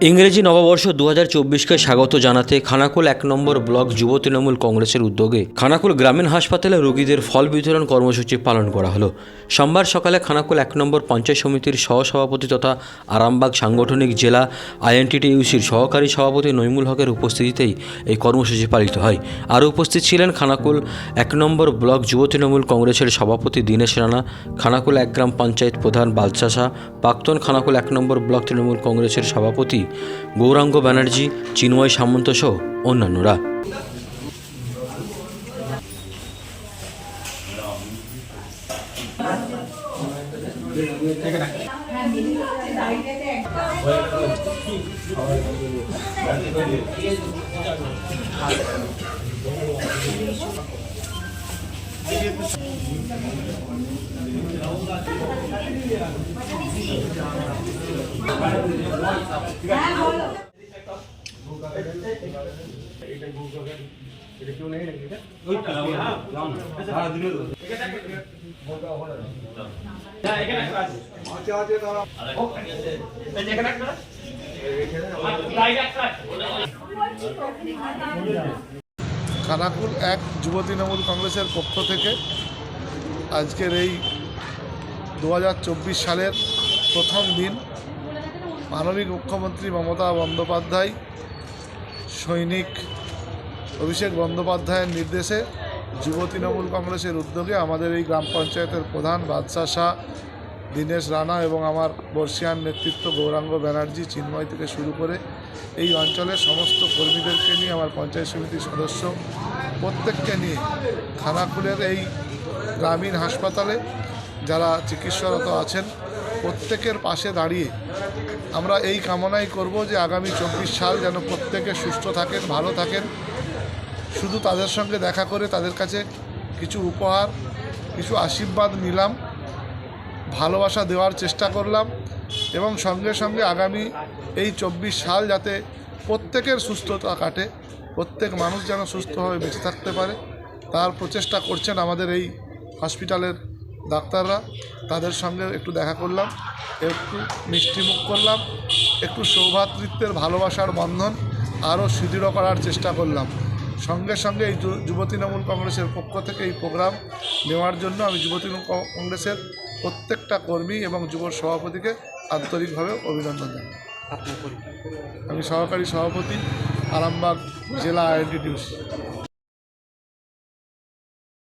ইংরেজি নববর্ষ দু হাজার চব্বিশকে স্বাগত জানাতে খানাকুল এক নম্বর ব্লক যুব তৃণমূল কংগ্রেসের উদ্যোগে খানাকুল গ্রামীণ হাসপাতালে রোগীদের ফল বিতরণ কর্মসূচি পালন করা হলো। সোমবার সকালে খানাকুল এক নম্বর পঞ্চায়েত সমিতির সহসভাপতি তথা আরামবাগ সাংগঠনিক জেলা আইএনটিটিইউসির সহকারী সভাপতি নইমুল হকের উপস্থিতিতেই এই কর্মসূচি পালিত হয়। আরও উপস্থিত ছিলেন খানাকুল এক নম্বর ব্লক যুব তৃণমূল কংগ্রেসের সভাপতি দীনেশ রানা, খানাকুল এক গ্রাম পঞ্চায়েত প্রধান শাহ, প্রাক্তন খানাকুল এক নম্বর ব্লক তৃণমূল কংগ্রেসের সভাপতি গৌরাঙ্গ ব্যানার্জি চিন্ময় সামন্ত সহ অন্যান্যরা। খানাকুল এক যুব তৃণমূল কংগ্রেসের পক্ষ থেকে আজকের এই দুহাজার চব্বিশ সালের প্রথম দিন মাননীয় মুখ্যমন্ত্রী মমতা বন্দ্যোপাধ্যায়, সৈনিক অভিষেক বন্দ্যোপাধ্যায়ের নির্দেশে যুব তৃণমূল কংগ্রেসের উদ্যোগে আমাদের এই গ্রাম পঞ্চায়েতের প্রধান বাদশাহ শাহ দীনেশ রানা এবং আমার বর্ষিয়ান নেতৃত্ব গৌরাঙ্গ ব্যানার্জি চিন্ময় থেকে শুরু করে এই অঞ্চলের সমস্ত কর্মীদেরকে নিয়ে, আমার পঞ্চায়েত সমিতির সদস্য প্রত্যেককে নিয়ে খানাকুলের এই গ্রামীণ হাসপাতালে যারা চিকিৎসারত আছেন প্রত্যেকের পাশে দাঁড়িয়ে আমরা এই কামনাই করব যে আগামী চব্বিশ সাল যেন প্রত্যেকে সুস্থ থাকেন, ভালো থাকেন। শুধু তাদের সঙ্গে দেখা করে তাদের কাছে কিছু উপহার, কিছু আশীর্বাদ নিলাম, ভালোবাসা দেওয়ার চেষ্টা করলাম এবং সঙ্গে সঙ্গে আগামী এই চব্বিশ সাল যাতে প্রত্যেকের সুস্থতা কাটে, প্রত্যেক মানুষ যেন সুস্থভাবে বেঁচে থাকতে পারে, তার প্রচেষ্টা করছেন আমাদের এই হসপিটালের ডাক্তাররা তাদের সঙ্গে একটু দেখা করলাম একটু মিষ্টিমুখ করলাম একটু সৌভাতৃত্বের ভালোবাসার বন্ধন আরও সুদৃঢ় করার চেষ্টা করলাম। সঙ্গে সঙ্গে এই যুব তৃণমূল কংগ্রেসের পক্ষ থেকে এই প্রোগ্রাম নেওয়ার জন্য আমি যুব তৃণমূল কংগ্রেসের প্রত্যেকটা কর্মী এবং যুব সভাপতিকে আন্তরিকভাবে অভিনন্দন জানাই। আমি সহকারী সভাপতি আরামবাগ জেলা আইএনটিটিউসি।